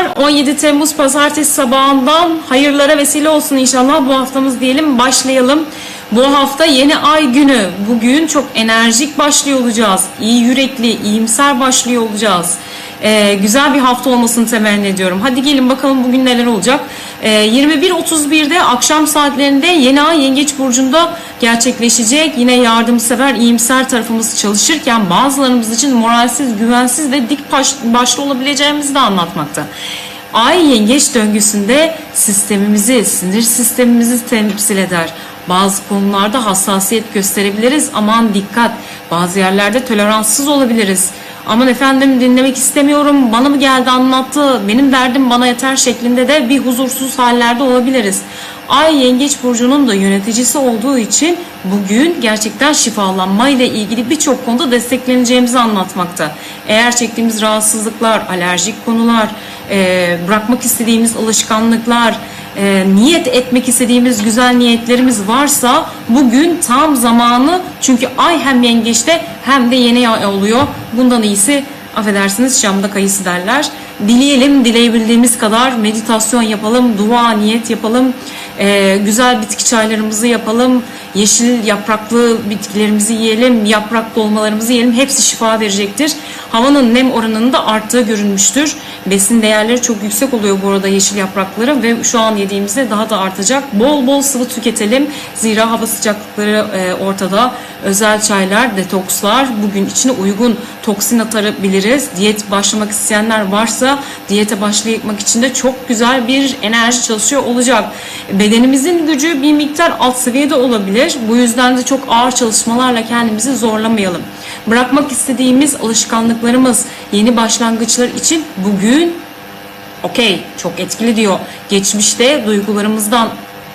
arkadaşlar 17 Temmuz Pazartesi sabahından hayırlara vesile olsun inşallah bu haftamız diyelim başlayalım. Bu hafta yeni ay günü. Bugün çok enerjik başlıyor olacağız. İyi yürekli, iyimser başlıyor olacağız. Ee, güzel bir hafta olmasını temenni ediyorum. Hadi gelin bakalım bugün neler olacak. Ee, 21.31'de akşam saatlerinde yeni ay Yengeç Burcu'nda gerçekleşecek. Yine yardımsever, iyimser tarafımız çalışırken bazılarımız için moralsiz, güvensiz ve dik baş, başlı olabileceğimizi de anlatmakta. Ay yengeç döngüsünde sistemimizi, sinir sistemimizi temsil eder. Bazı konularda hassasiyet gösterebiliriz. Aman dikkat. Bazı yerlerde toleranssız olabiliriz. Aman efendim dinlemek istemiyorum. Bana mı geldi anlattı. Benim derdim bana yeter şeklinde de bir huzursuz hallerde olabiliriz. Ay Yengeç Burcu'nun da yöneticisi olduğu için bugün gerçekten şifalanma ile ilgili birçok konuda destekleneceğimizi anlatmakta. Eğer çektiğimiz rahatsızlıklar, alerjik konular, bırakmak istediğimiz alışkanlıklar, e, niyet etmek istediğimiz güzel niyetlerimiz varsa bugün tam zamanı çünkü ay hem yengeçte hem de yeni ay oluyor. Bundan iyisi affedersiniz Şam'da kayısı derler. Dileyelim, dileyebildiğimiz kadar meditasyon yapalım, dua, niyet yapalım, e, güzel bitki çaylarımızı yapalım, yeşil yapraklı bitkilerimizi yiyelim, yaprak dolmalarımızı yiyelim. Hepsi şifa verecektir. Havanın nem oranının da arttığı görülmüştür. Besin değerleri çok yüksek oluyor bu arada yeşil yaprakları ve şu an yediğimizde daha da artacak. Bol bol sıvı tüketelim. Zira hava sıcaklıkları e, ortada. Özel çaylar, detokslar bugün içine uygun toksin atarabiliriz. Diyet başlamak isteyenler varsa diyete başlamak için de çok güzel bir enerji çalışıyor olacak. Bedenimizin gücü bir miktar alt seviyede olabilir. Bu yüzden de çok ağır çalışmalarla kendimizi zorlamayalım. Bırakmak istediğimiz alışkanlıklarımız, yeni başlangıçlar için bugün okey çok etkili diyor. Geçmişte duygularımızdan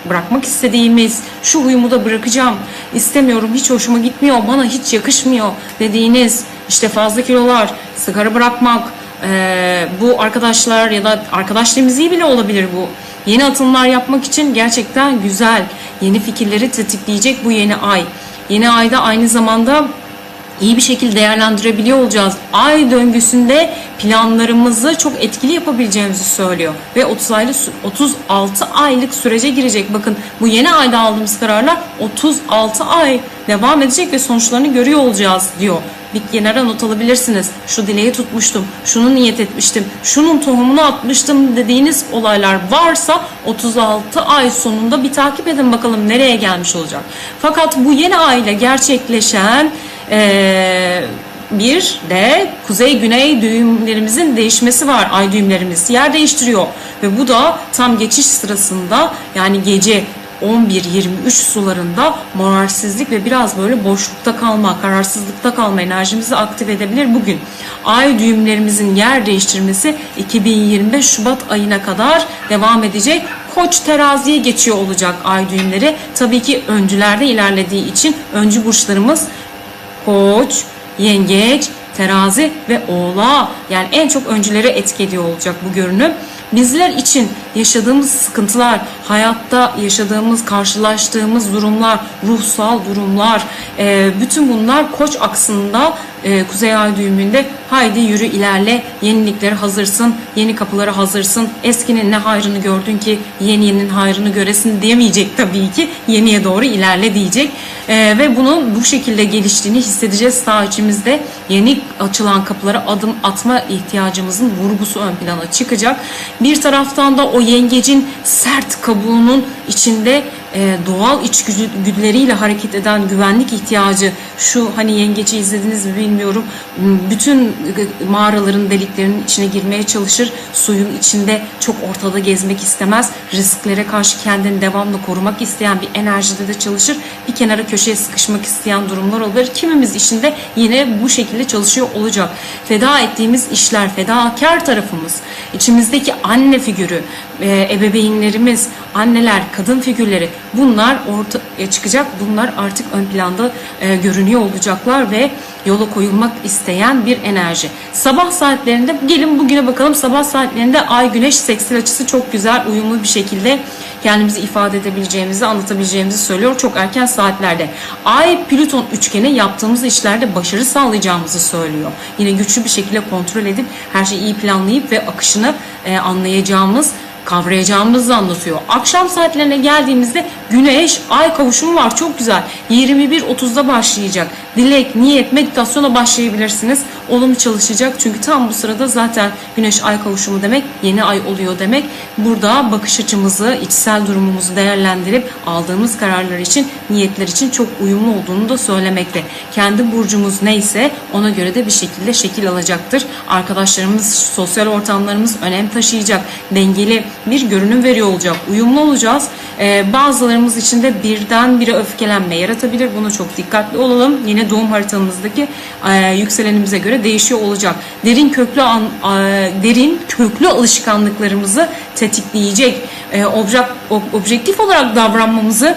bırakmak istediğimiz şu huyumu da bırakacağım istemiyorum hiç hoşuma gitmiyor bana hiç yakışmıyor dediğiniz işte fazla kilolar sigara bırakmak ee, bu arkadaşlar ya da arkadaş temizliği bile olabilir bu yeni atımlar yapmak için gerçekten güzel yeni fikirleri tetikleyecek bu yeni ay yeni ayda aynı zamanda iyi bir şekilde değerlendirebiliyor olacağız. Ay döngüsünde planlarımızı çok etkili yapabileceğimizi söylüyor. Ve 30 aylık, 36 aylık sürece girecek. Bakın bu yeni ayda aldığımız kararlar 36 ay devam edecek ve sonuçlarını görüyor olacağız diyor. Bir kenara not alabilirsiniz. Şu dileği tutmuştum, şunu niyet etmiştim, şunun tohumunu atmıştım dediğiniz olaylar varsa 36 ay sonunda bir takip edin bakalım nereye gelmiş olacak. Fakat bu yeni ay ile gerçekleşen ee, bir de kuzey-güney düğümlerimizin değişmesi var. Ay düğümlerimiz yer değiştiriyor. Ve bu da tam geçiş sırasında yani gece 11-23 sularında moralsizlik ve biraz böyle boşlukta kalma, kararsızlıkta kalma enerjimizi aktif edebilir bugün. Ay düğümlerimizin yer değiştirmesi 2025 Şubat ayına kadar devam edecek. Koç teraziye geçiyor olacak ay düğümleri. Tabii ki öncülerde ilerlediği için öncü burçlarımız Koç, Yengeç, Terazi ve Oğlak yani en çok öncülere etki ediyor olacak bu görünüm. Bizler için yaşadığımız sıkıntılar, hayatta yaşadığımız, karşılaştığımız durumlar, ruhsal durumlar, e, bütün bunlar koç aksında e, Kuzey Ay düğümünde. Haydi yürü ilerle, yeniliklere hazırsın, yeni kapılara hazırsın, eskinin ne hayrını gördün ki yeni yeninin hayrını göresin diyemeyecek tabii ki, yeniye doğru ilerle diyecek. E, ve bunun bu şekilde geliştiğini hissedeceğiz. Sağ içimizde yeni açılan kapılara adım atma ihtiyacımızın vurgusu ön plana çıkacak. Bir taraftan da o yengecin sert kabuğunun içinde e, doğal içgüdüleriyle hareket eden güvenlik ihtiyacı şu hani yengeci izlediniz mi bilmiyorum bütün mağaraların deliklerinin içine girmeye çalışır suyun içinde çok ortada gezmek istemez risklere karşı kendini devamlı korumak isteyen bir enerjide de çalışır bir kenara köşeye sıkışmak isteyen durumlar olur kimimiz işinde yine bu şekilde çalışıyor olacak. Feda ettiğimiz işler fedakar tarafımız içimizdeki anne figürü e, ebeveynlerimiz anneler kadın figürleri bunlar ortaya çıkacak. Bunlar artık ön planda e, görünüyor olacaklar ve yola koyulmak isteyen bir enerji. Sabah saatlerinde gelin bugüne bakalım. Sabah saatlerinde ay güneş seksil açısı çok güzel uyumlu bir şekilde kendimizi ifade edebileceğimizi, anlatabileceğimizi söylüyor çok erken saatlerde. Ay Plüton üçgeni yaptığımız işlerde başarı sağlayacağımızı söylüyor. Yine güçlü bir şekilde kontrol edip her şeyi iyi planlayıp ve akışını e, anlayacağımız kavrayacağımızı anlatıyor. Akşam saatlerine geldiğimizde güneş ay kavuşumu var çok güzel. 21.30'da başlayacak. Dilek, niyet, meditasyona başlayabilirsiniz. Olumlu çalışacak çünkü tam bu sırada zaten güneş ay kavuşumu demek yeni ay oluyor demek. Burada bakış açımızı, içsel durumumuzu değerlendirip aldığımız kararlar için, niyetler için çok uyumlu olduğunu da söylemekte. Kendi burcumuz neyse ona göre de bir şekilde şekil alacaktır. Arkadaşlarımız, sosyal ortamlarımız önem taşıyacak. Dengeli bir görünüm veriyor olacak. Uyumlu olacağız. Ee, bazılarımız için de birden bire öfkelenme yaratabilir. Bunu çok dikkatli olalım. Yine doğum haritamızdaki e, yükselenimize göre değişiyor olacak. Derin köklü an, derin köklü alışkanlıklarımızı tetikleyecek. E, objek, ob- objektif olarak davranmamızı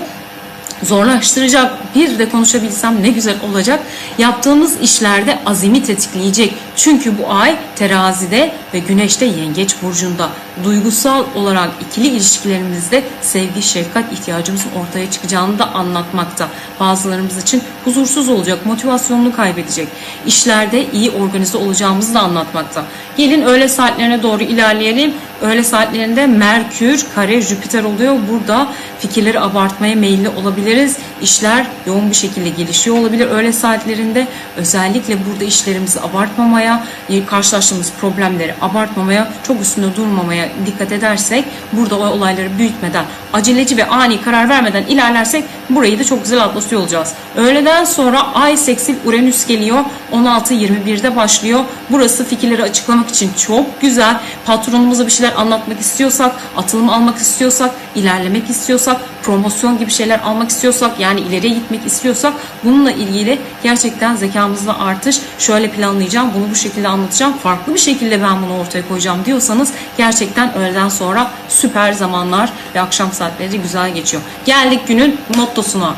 zorlaştıracak. Bir de konuşabilsem ne güzel olacak. Yaptığımız işlerde azimi tetikleyecek. Çünkü bu ay terazide ve güneşte yengeç burcunda. Duygusal olarak ikili ilişkilerimizde sevgi, şefkat ihtiyacımızın ortaya çıkacağını da anlatmakta. Bazılarımız için huzursuz olacak, motivasyonunu kaybedecek. İşlerde iyi organize olacağımızı da anlatmakta. Gelin öğle saatlerine doğru ilerleyelim. Öğle saatlerinde Merkür, kare, Jüpiter oluyor. Burada fikirleri abartmaya meyilli olabiliriz. İşler yoğun bir şekilde gelişiyor olabilir. Öğle saatlerinde özellikle burada işlerimizi abartmamaya, karşılaştığımız problemleri abartmamaya, çok üstünde durmamaya dikkat edersek, burada olayları büyütmeden, aceleci ve ani karar vermeden ilerlersek burayı da çok güzel atlatıyor olacağız. Öğleden sonra Ay seksil Uranüs geliyor. 16.21'de başlıyor. Burası fikirleri açıklamak için çok güzel. Patronumuza bir şeyler anlatmak istiyorsak, atılım almak istiyorsak, ilerlemek istiyorsak, promosyon gibi şeyler almak istiyorsak, yani ileriye gitmek istiyorsak bununla ilgili gerçekten zekamızda artış, şöyle planlayacağım, bunu bu şekilde anlatacağım, farklı bir şekilde ben bunu ortaya koyacağım diyorsanız gerçekten öğleden sonra süper zamanlar ve akşam saatleri güzel geçiyor. Geldik günün mottosuna.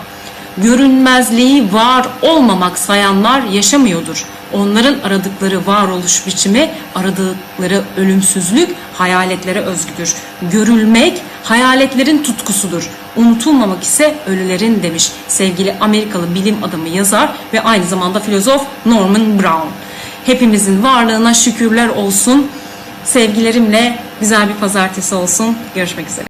Görünmezliği var olmamak sayanlar yaşamıyordur. Onların aradıkları varoluş biçimi, aradıkları ölümsüzlük hayaletlere özgüdür. Görülmek hayaletlerin tutkusudur. Unutulmamak ise ölülerin demiş sevgili Amerikalı bilim adamı yazar ve aynı zamanda filozof Norman Brown. Hepimizin varlığına şükürler olsun. Sevgilerimle güzel bir pazartesi olsun. Görüşmek üzere.